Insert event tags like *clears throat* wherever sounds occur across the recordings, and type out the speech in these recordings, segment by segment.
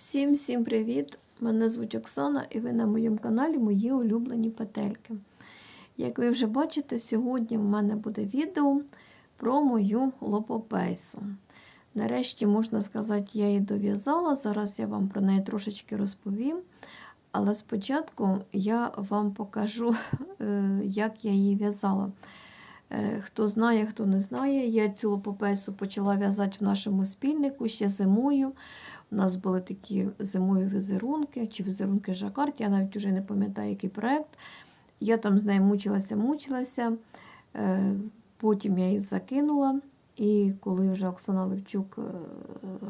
Всім всім привіт! Мене звуть Оксана і ви на моєму каналі Мої улюблені петельки. Як ви вже бачите, сьогодні в мене буде відео про мою лопопейсу. Нарешті, можна сказати, я її дов'язала. Зараз я вам про неї трошечки розповім. Але спочатку я вам покажу, *laughs* е, як я її в'язала. Е, Хто знає, хто не знає, я цю лопопейсу почала в'язати в нашому спільнику ще зимою. У нас були такі зимові візерунки чи візерунки жакард, я навіть вже не пам'ятаю, який проєкт. Я там з нею мучилася, мучилася. Е, Потім я її закинула. І коли вже Оксана Левчук е,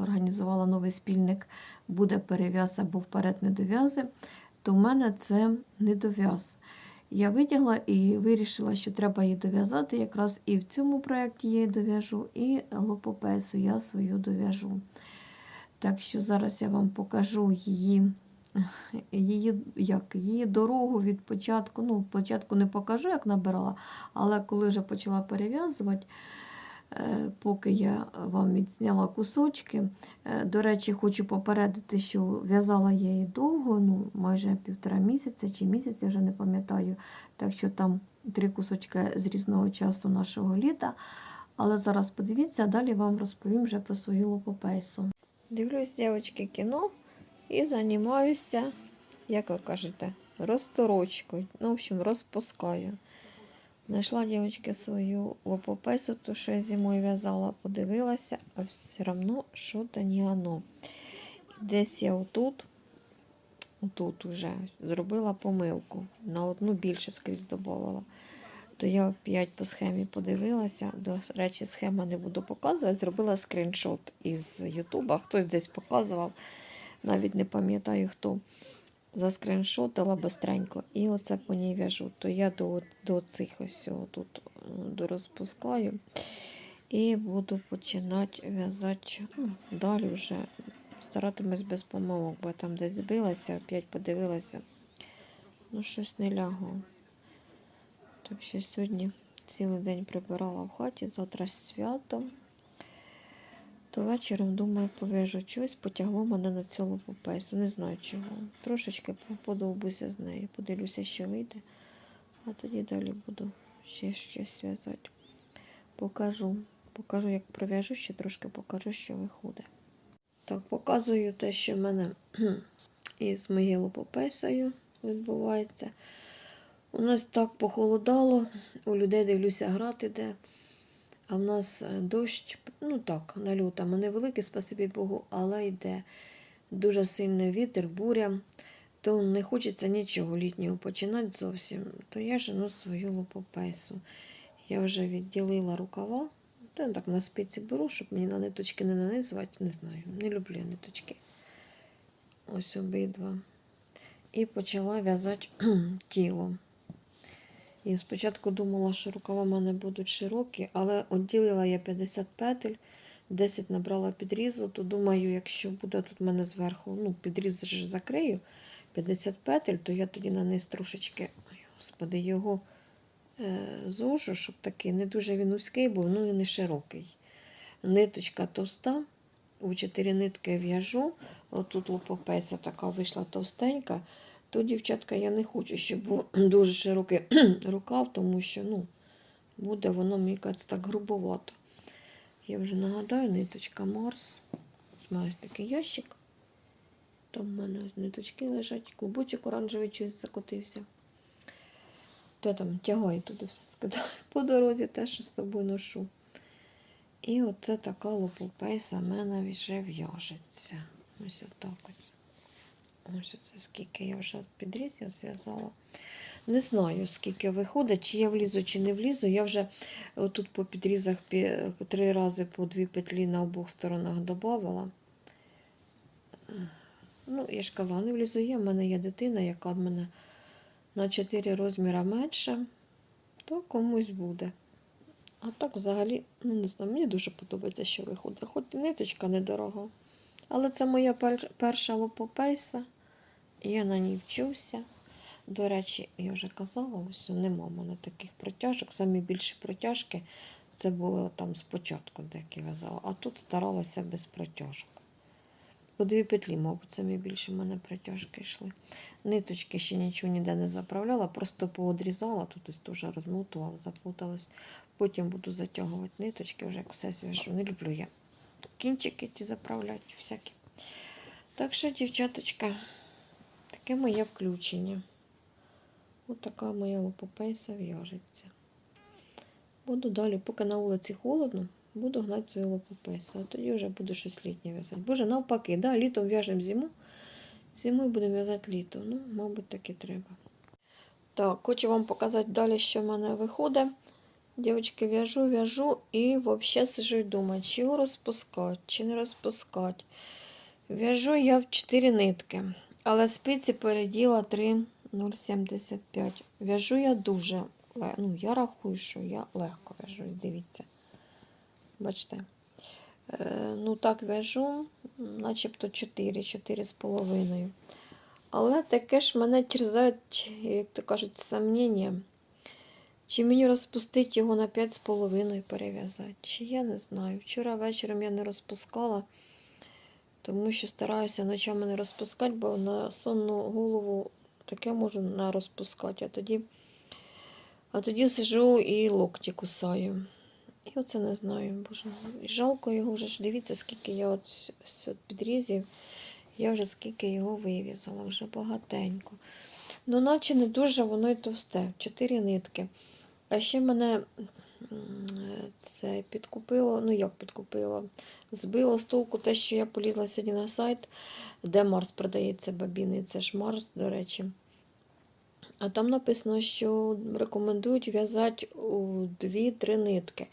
організувала новий спільник, буде перев'яз або вперед недов'язи, то в мене це недов'яз. Я витягла і вирішила, що треба її дов'язати. Якраз і в цьому проєкті я її дов'яжу, і лопопесу я свою дов'яжу. Так що зараз я вам покажу її, її, як, її дорогу від початку. Ну, початку не покажу, як набирала, але коли вже почала перев'язувати, поки я вам відзняла кусочки. Е, До речі, хочу попередити, що в'язала я її довго, ну, майже півтора місяця чи місяць, я вже не пам'ятаю. Так що там три кусочки з різного часу нашого літа. Але зараз подивіться, а далі вам розповім вже про свою лопопейсу. Дивлюсь, дівчатки, кіно і займаюся, як ви кажете, розторочкою. Ну, в общем, розпускаю. Знайшла дівчатки свою лопопесу, ту, що я зимою в'язала, подивилася, а все одно що то не оно. Десь я отут, отут уже зробила помилку. На одну більше скрізь додавала. То я опять по схемі подивилася. До речі, схема не буду показувати. Зробила скріншот із Ютуба. Хтось десь показував, навіть не пам'ятаю хто. Заскріншотила бистренько. І оце по ній в'яжу. То я до, до цих ось тут дорозпускаю. І буду починати в'язати ну, далі вже. Старатимусь без помилок, бо я там десь збилася, опять подивилася. Ну, щось не лягло. Так що сьогодні цілий день прибирала в хаті, завтра свято. То вечором, думаю, пов'яжу щось, потягло мене на цю лопопесу. Не знаю чого. Трошечки подовбуся з нею, подивлюся, що вийде. А тоді далі буду ще щось в'язати. Покажу. Покажу, як пров'яжу, ще трошки покажу, що виходить. Так, показую те, що в мене *clears throat* із моєю лопопесою відбувається. У нас так похолодало, у людей дивлюся, грати де. А в нас дощ, ну так, нальотами невеликий, спасибі Богу, але йде дуже сильний вітер, буря, то не хочеться нічого літнього починати зовсім. То я жену свою лопопесу. Я вже відділила рукава. Та так на спиці беру, щоб мені на ниточки не нанизувати. Не знаю, не люблю ниточки. Ось обидва. І почала в'язати *clears throat* тіло. І спочатку думала, що рукава в мене будуть широкі, але відділила я 50 петель, 10 набрала підрізу, то думаю, якщо буде тут в мене зверху, ну, підріз ж закрию 50 петель, то я тоді на низ трошечки, ой, господи, його е, зожу, щоб такий не дуже він узький був, ну і не широкий. Ниточка товста, у 4 нитки в'яжу, отут лопопеся така вийшла товстенька. То, дівчатка, я не хочу, щоб був *clears throat* дуже широкий *clears throat* рукав, тому що ну, буде воно, мені кажеться, так грубовато. Я вже нагадаю, ниточка Марс. Маю такий ящик. Там в мене ниточки лежать, клубочок оранжевий чогось закотився. То там тягаю туди все скидаю *laughs* по дорозі, те, що з тобою ношу. І оце така лопопейса в мене вже в'яжеться. Ось отак ось. Ось це скільки я вже підрізів зв'язала. Не знаю, скільки виходить, чи я влізу, чи не влізу. Я вже тут по підрізах три рази по дві петлі на обох сторонах додавала. Ну, я ж казала, не влізу я. В мене є дитина, яка в мене на 4 розміри менша, то комусь буде. А так взагалі, ну не знаю, мені дуже подобається, що виходить. Хоч ниточка недорога. Але це моя перша лопопейса. Я на ній. До речі, я вже казала, ось нема в мене таких протяжок. Самі більші протяжки це було там спочатку, деякі в'язала, а тут старалася без протяжок. По дві петлі, мабуть, самі більше в мене притяжки йшли. Ниточки ще нічого ніде не заправляла, просто поодрізала, тут ось теж розмотувала, заплуталась. Потім буду затягувати ниточки, вже як все зв'яжу. Не люблю я кінчики ті заправляти всякі. Так що, дівчаточка, таке моє включення. Ось така моя лопопейса в'яжеться. Буду далі, поки на вулиці холодно, буду гнати свою лопопейсу. А тоді вже буду щось літнє в'язати. Боже, навпаки, да, літом в'яжемо зиму. Зимою будемо в'язати літо. Ну, мабуть, так і треба. Так, хочу вам показати далі, що в мене виходить. Дівчатки, в'яжу, в'яжу і взагалі сижу і думаю, чи його розпускати, чи не розпускати. В'яжу я в 4 нитки, але спиці переділа 3,075. В'яжу я дуже. Ну, я рахую, що я легко в'яжу. Дивіться. Бачите? Е, ну, так в'яжу, начебто 4, 4,5. Але таке ж мене терзають, як то кажуть, сомнення. Чи мені розпустити його на 5,5 перев'язати? Чи я не знаю. Вчора вечором я не розпускала, тому що стараюся ночами не розпускати, бо на сонну голову таке можу не розпускати. А тоді, а тоді сижу і локті кусаю. І оце не знаю. Боже, і жалко його вже ж. Дивіться, скільки я от, от підрізів, я вже скільки його вив'язала, вже багатенько. Ну, наче не дуже воно й товсте. Чотири нитки. А ще мене це підкупило, ну як підкупило, збило з толку те, що я полізла сьогодні на сайт, де Марс продається бабіни. Це ж Марс, до речі. А там написано, що рекомендують в'язати у 2-3 нитки.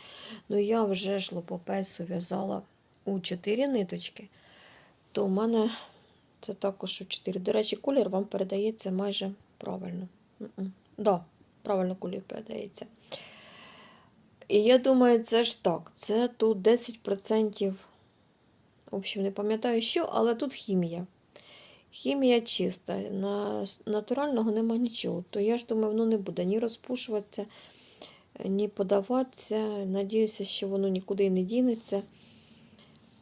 Ну, я вже ж лопопесу в'язала у 4 ниточки, то в мене це також у 4. До речі, колір вам передається майже правильно. Так, да, правильно колір передається. І я думаю, це ж так. Це тут 10%. В общем, не пам'ятаю що, але тут хімія. Хімія чиста, на натурального нема нічого. То я ж думаю, воно не буде ні розпушуватися, ні подаватися. Надіюся, що воно нікуди не дінеться.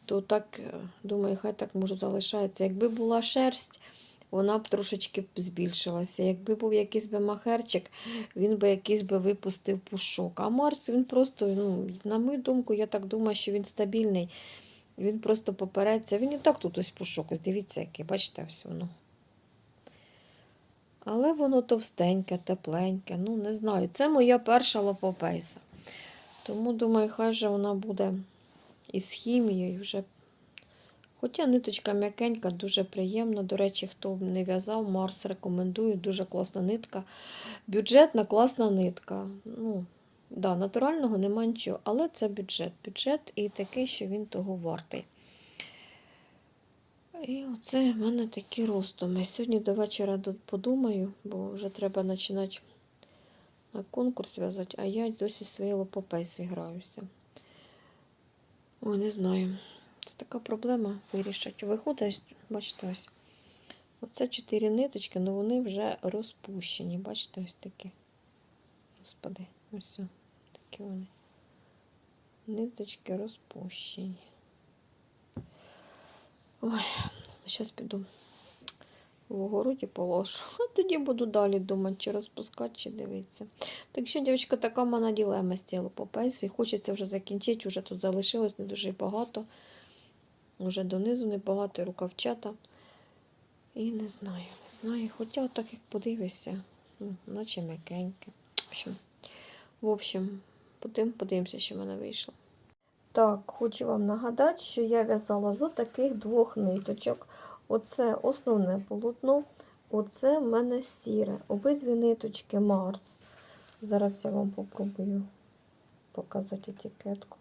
То так, е, думаю, хай так може залишається. Якби була шерсть, вона б трошечки збільшилася. Якби був якийсь би махерчик, він би якийсь би випустив пушок. А Марс, він просто, ну, на мою думку, я так думаю, що він стабільний. Він просто попереться. Він і так тут ось пушок. Ось дивіться, який, бачите, ось воно. Але воно товстеньке, тепленьке. Ну, не знаю. Це моя перша лопопейса. Тому, думаю, хай же вона буде із хімією вже. Хоча ниточка м'якенька, дуже приємна. До речі, хто не в'язав, Марс рекомендую. Дуже класна нитка. Бюджетна класна нитка. Ну, Да, натурального нема нічого, але це бюджет. Бюджет і такий, що він того вартий. І оце в мене такі роздуми. Сьогодні до вечора подумаю, бо вже треба починати на конкурс в'язати, а я досі свої лопопейси граюся. Ой, не знаю. Це така проблема вирішити. Виходить, бачите, ось. Оце чотири ниточки, але вони вже розпущені. Бачите, ось такі. Господи, ось. Такі вони. Ниточки розпущені. Ой, зараз піду в огороді положу. *laughs* А тоді буду далі думати, чи розпускати, чи дивитися. Так що, дівчатка, така в мене ділема з тіло по пейсу. І хочеться вже закінчити, вже тут залишилось не дуже багато. Вже донизу небагато, рукавчата. І не знаю, не знаю. Хоча так як подивишся, ну, наче м'якеньке. В общем, в общем, Потім подивимося, що в мене вийшло. Так, хочу вам нагадати, що я в'язала з таких двох ниточок. Оце основне полотно, оце в мене сіре. Обидві ниточки Марс. Зараз я вам попробую показати етикетку.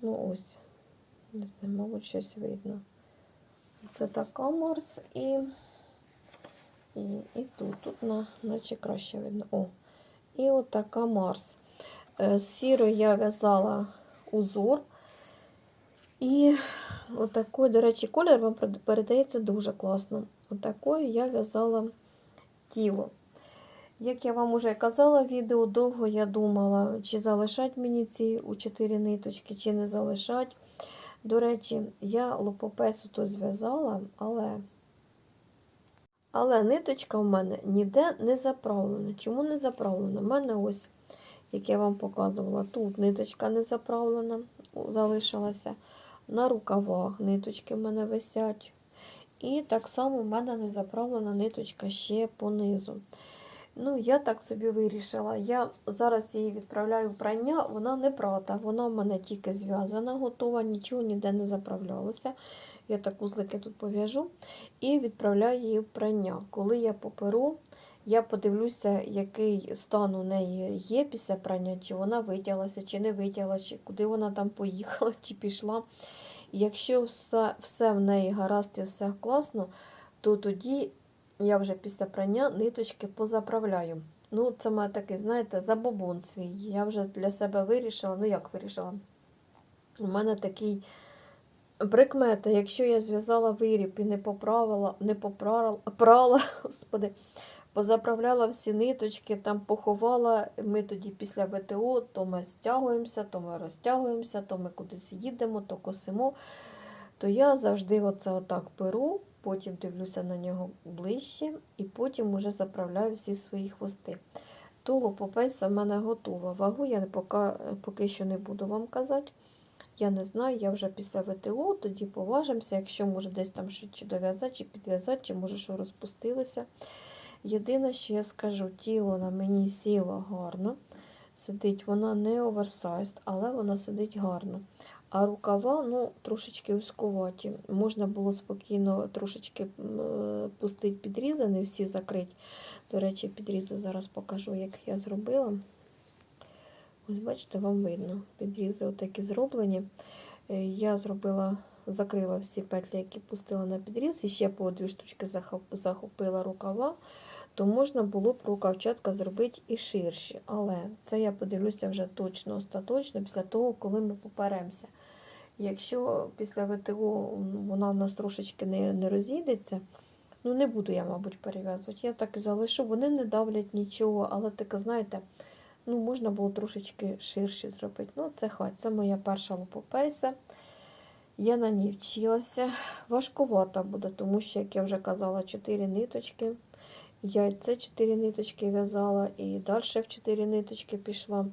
Ну, ось, не знаю, мабуть, щось видно. Це така Марс і і, і тут, тут на, наче краще видно. О, і от Марс. З сірою я в'язала узор. І отакий, до речі, колір вам передається дуже класно. Отакою я в'язала тіло. Як я вам вже казала в відео, довго я думала, чи залишать мені ці у 4 ниточки, чи не залишать. До речі, я лопопесу то зв'язала, але але ниточка в мене ніде не заправлена. Чому не заправлена? У мене ось, як я вам показувала, тут ниточка не заправлена, залишилася. На рукавах ниточки в мене висять. І так само в мене не заправлена ниточка ще понизу. Ну, я так собі вирішила. Я зараз її відправляю в прання, вона не прата, вона в мене тільки зв'язана, готова, нічого ніде не заправлялося. Я так узлики тут пов'яжу і відправляю її в прання. Коли я поперу, я подивлюся, який стан у неї є після прання, чи вона витяглася, чи не витяглася, чи куди вона там поїхала, *laughs* чи пішла. Якщо все, все в неї гаразд і все класно, то тоді я вже після прання ниточки позаправляю. Ну, це має такий, знаєте, забобон свій. Я вже для себе вирішила, ну як вирішила? У мене такий прикмета, якщо я зв'язала виріб і не поправила, не поправила, прала, *laughs* господи, позаправляла всі ниточки, там поховала, ми тоді після ВТО, то ми стягуємося, то ми розтягуємося, то ми кудись їдемо, то косимо. То я завжди оце отак перу, потім дивлюся на нього ближче, і потім вже заправляю всі свої хвости. То лопопеса в мене готова. Вагу я поки, поки що не буду вам казати. Я не знаю, я вже після ВТО, тоді поважимося, якщо може десь там ще чи дов'язати, чи підв'язати, чи може що розпустилося. Єдине, що я скажу, тіло на мені сіло гарно. Сидить, вона не оверсайз, але вона сидить гарно. А рукава ну, трошечки узкуваті. Можна було спокійно трошечки пустити підрізи, не всі закрити. До речі, підрізи зараз покажу, як я зробила. Ось, бачите, вам видно. Підрізи отакі зроблені. Е, Я зробила, закрила всі петлі, які пустила на підріз, і ще по дві штучки захопила рукава, то можна було б рукавчатка зробити і ширші. Але це я подивлюся вже точно, остаточно, після того, коли ми поперемося. Якщо після ВТО вона в нас трошечки не, не розійдеться, ну не буду я, мабуть, перев'язувати. Я так і залишу, вони не давлять нічого, але таке, знаєте, ну можна було трошечки ширше зробити. Ну, це хай, це моя перша лопопейса. Я на ній вчилася. Важкувата буде, тому що, як я вже казала, 4 ниточки. Я це 4 ниточки в'язала і далі в 4 ниточки пішла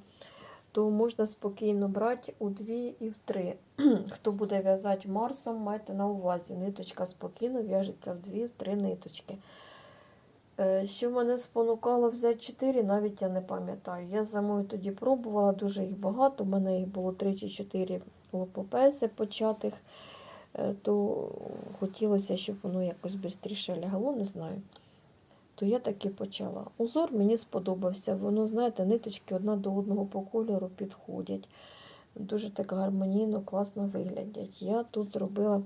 то можна спокійно брати у дві і в три. *clears throat* Хто буде в'язати Марсом, майте на увазі. Ниточка спокійно в'яжеться в дві, в три ниточки. Е, що мене спонукало взяти 4, навіть я не пам'ятаю. Я зимою тоді пробувала, дуже їх багато. У мене їх було 3 чи 4 лопопеси початих, е, то хотілося, щоб воно якось швидше лягло, не знаю то я таки почала. Узор мені сподобався. Воно, знаєте, ниточки одна до одного по кольору підходять. Дуже так гармонійно, класно виглядять. Я тут зробила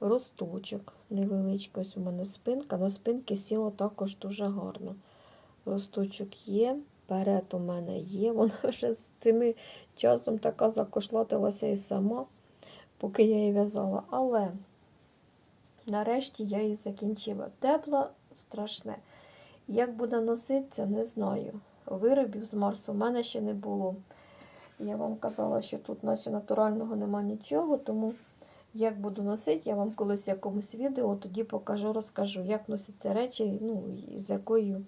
росточок невеличкий. Ось у мене спинка. На спинки сіло також дуже гарно. Росточок є, перед у мене є. *laughs* Вона вже з цим часом така закошлатилася і сама, поки я її в'язала. Але нарешті я її закінчила. Тепла, страшне. Як буде носитися, не знаю. Виробів з Марсу в мене ще не було. Я вам казала, що тут наче натурального нема нічого, тому як буду носити, я вам колись в якомусь відео тоді покажу, розкажу, як носяться речі, ну, з якою,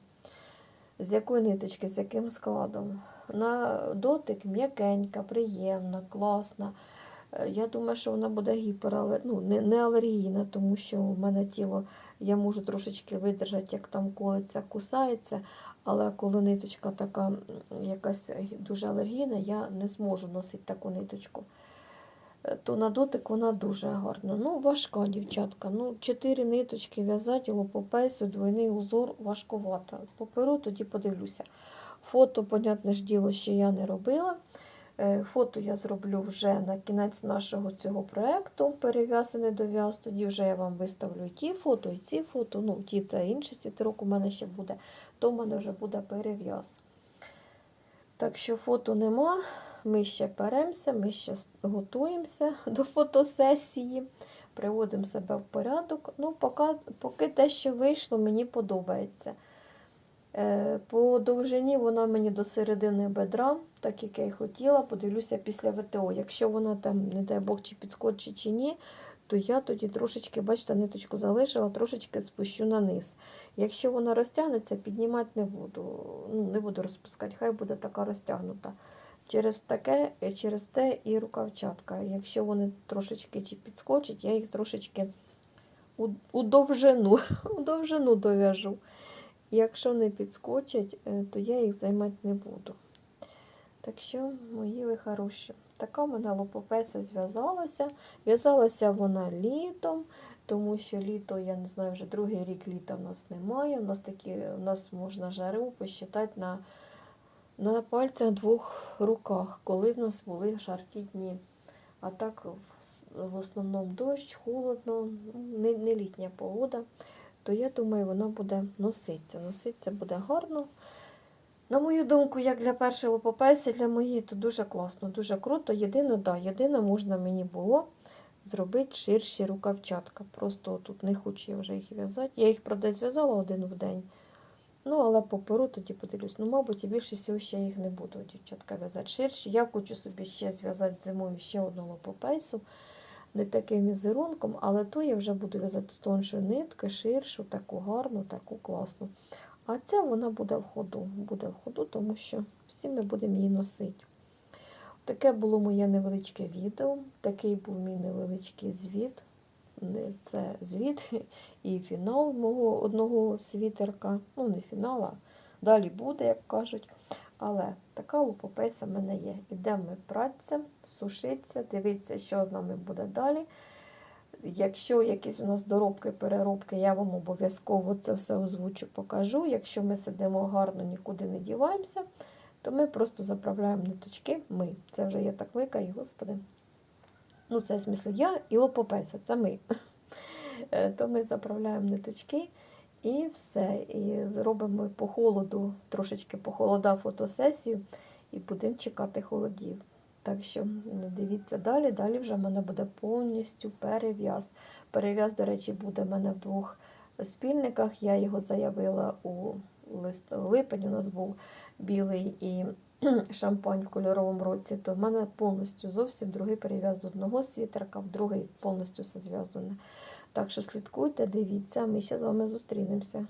з якої ниточки, з яким складом. На дотик м'якенька, приємна, класна. Е, я думаю, що вона буде гіпер, ну, не, не алергійна, тому що в мене тіло я можу трошечки видержати, як там колиться, кусається, але коли ниточка така якась дуже алергійна, я не зможу носити таку ниточку. Е, то на дотик вона дуже гарна. Ну, важка, дівчатка. Ну, Чотири ниточки в'язати, лопопейсу, двойний узор важкувато. Поперу тоді подивлюся. Фото, понятне ж діло, що я не робила. Е, фото я зроблю вже на кінець нашого цього проєкту, перев'язаний дов'яз. Тоді вже я вам виставлю ті фото, і ці фото. Ну, ті це інший світерок у мене ще буде, то в мене вже буде перев'яз. Так що фото нема. Ми ще перемося, ми ще готуємося *laughs* до фотосесії, приводимо себе в порядок. Ну, поки, поки те, що вийшло, мені подобається. Е, По довжині вона мені до середини бедра, так як я і хотіла. Подивлюся після ВТО. Якщо вона там, не дай Бог, чи підскочить, чи ні, то я тоді трошечки, бачите, ниточку залишила, трошечки спущу на низ. Якщо вона розтягнеться, піднімати не буду. Ну, не буду розпускати, хай буде така розтягнута. Через таке, е, через те і рукавчатка. Якщо вони трошечки чи підскочать, я їх трошечки у, *laughs* довжину дов'яжу. Якщо не підскочать, е, то я їх займати не буду. Так що, мої ви хороші. Така в мене лопопеса зв'язалася. В'язалася вона літом, тому що літо, я не знаю, вже другий рік літа в нас немає. У нас такі, у нас можна жару посчитати на, на пальцях двох руках, коли в нас були жаркі дні. А так в, основному дощ, холодно, ну, не, не літня погода, то я думаю, вона буде носитися. Носитися буде гарно. На мою думку, як для першої лопопесі, для моєї, то дуже класно, дуже круто. Єдине, да, єдине можна мені було зробити ширші рукавчатка. Просто тут не хочу я вже їх в'язати. Я їх, правда, зв'язала один в день. Ну, але по перу тоді подивлюсь. Ну, мабуть, і більше всього ще їх не буду, дівчатка, в'язати ширші. Я хочу собі ще зв'язати зимою ще одну лопопейсу. Не таким візерунком, але то я вже буду в'язати з тоншої нитки, ширшу, таку гарну, таку класну. А ця вона буде в ходу, буде в ходу, тому що всі ми будемо її носити. Таке було моє невеличке відео, такий був мій невеличкий звіт. Це звіт *laughs* і фінал мого одного світерка. Ну, не фінал, а далі буде, як кажуть. Але така лупопеса в мене є. Ідемо праця, сушиться, дивитися, що з нами буде далі. Якщо якісь у нас доробки, переробки, я вам обов'язково це все озвучу, покажу. Якщо ми сидимо гарно, нікуди не діваємося, то ми просто заправляємо ниточки. Ми. Це вже я так викаю, господи. Ну, це в смислі я і лопопеся, це ми. *laughs* Е, То ми заправляємо ниточки і все. І зробимо по холоду, трошечки похолода фотосесію, і будемо чекати холодів. Так що дивіться далі. Далі вже в мене буде повністю перев'яз. Перев'яз, до речі, буде в мене в двох спільниках. Я його заявила у липень. У нас був білий і *clears throat* шампань в кольоровому році. То в мене повністю зовсім другий перев'яз з одного світерка, в другий повністю все зв'язане. Так що слідкуйте, дивіться, ми ще з вами зустрінемося.